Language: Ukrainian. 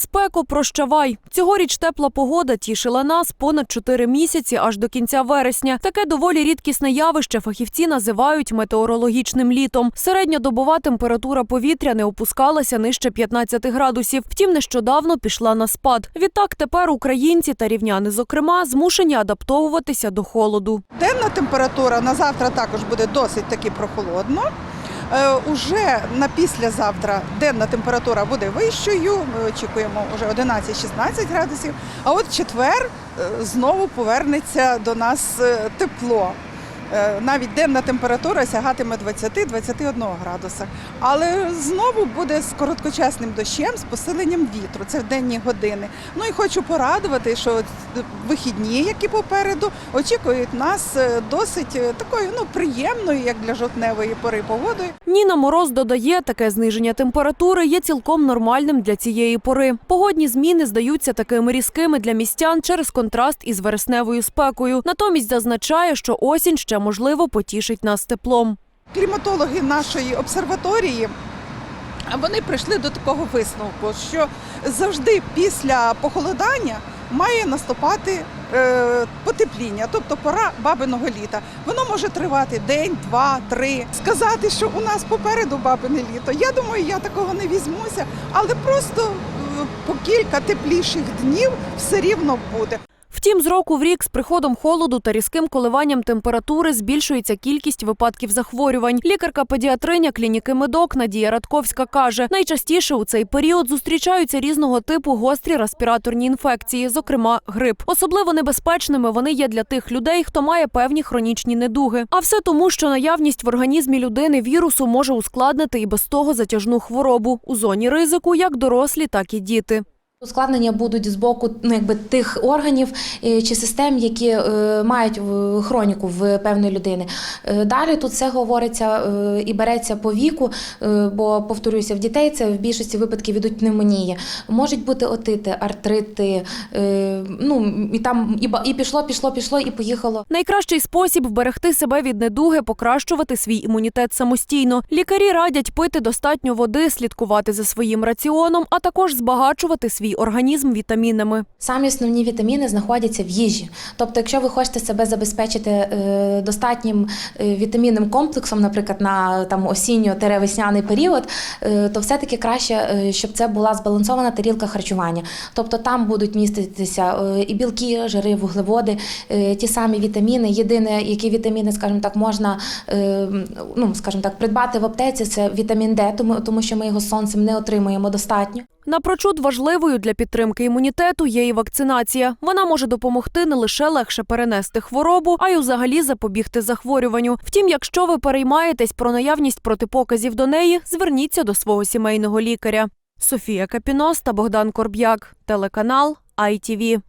Спеко, прощавай. Цьогоріч тепла погода тішила нас понад 4 місяці аж до кінця вересня. Таке доволі рідкісне явище фахівці називають метеорологічним літом. Середньодобова температура повітря не опускалася нижче 15 градусів. Втім, нещодавно пішла на спад. Відтак тепер українці та рівняни, зокрема, змушені адаптовуватися до холоду. Денна температура на завтра також буде досить таки прохолодно. Е, Уже на післязавтра денна температура буде вищою. Ми очікуємо вже 11-16 градусів. А от четвер е, знову повернеться до нас е, тепло. Е, Навіть денна температура сягатиме 20-21 градуса. Але знову буде з короткочасним дощем, з посиленням вітру. Це в денні години. Ну і хочу порадувати, що вихідні, які попереду, очікують нас е, досить е, такою ну приємною, як для жовтневої пори погодою. Ніна Мороз додає, таке зниження температури є цілком нормальним для цієї пори. Погодні зміни здаються такими різкими для містян через контраст із вересневою спекою. Натомість зазначає, що осінь ще можливо потішить нас теплом. Кліматологи нашої обсерваторії. Вони прийшли до такого висновку, що завжди після похолодання має наступати е, потепління, тобто пора бабиного літа. Воно може тривати день, два, три. Сказати, що у нас попереду бабине літо. Я думаю, я такого не візьмуся, але просто е, по кілька тепліших днів все рівно буде. Втім, з року в рік з приходом холоду та різким коливанням температури збільшується кількість випадків захворювань. Лікарка-педіатриня клініки Медок Надія Радковська каже, найчастіше у цей період зустрічаються різного типу гострі респіраторні інфекції, зокрема грип. Особливо небезпечними вони є для тих людей, хто має певні хронічні недуги. А все тому, що наявність в організмі людини вірусу може ускладнити і без того затяжну хворобу у зоні ризику як дорослі, так і діти. Ускладнення будуть з боку ну, якби, тих органів е, чи систем, які е, мають е, хроніку в певної людини. Е, Далі тут все говориться е, і береться по віку, е, бо повторюся, в дітей це в більшості випадків ідуть пневмонії. Можуть бути отити, артрити. е, Ну і там і, і пішло, пішло, пішло, і поїхало. Найкращий спосіб вберегти себе від недуги покращувати свій імунітет самостійно. Лікарі радять пити достатньо води, слідкувати за своїм раціоном, а також збагачувати свій організм вітамінами. Самі основні вітаміни знаходяться в їжі. Тобто, якщо ви хочете себе забезпечити е, достатнім е, вітамінним комплексом, наприклад, на там осінньо-весняний період, е, то все-таки краще, щоб це була збалансована тарілка харчування. Тобто там будуть міститися і білки, жири, вуглеводи, ті самі вітаміни. Єдине, які вітаміни, скажімо так, можна ну, скажімо так, придбати в аптеці, це вітамін Д, тому, тому що ми його сонцем не отримуємо достатньо. Напрочуд важливою для підтримки імунітету є і вакцинація. Вона може допомогти не лише легше перенести хворобу, а й взагалі запобігти захворюванню. Втім, якщо ви переймаєтесь про наявність протипоказів до неї, зверніться до свого сімейного лікаря. Софія Капінос та Богдан Корб'як, телеканал ITV.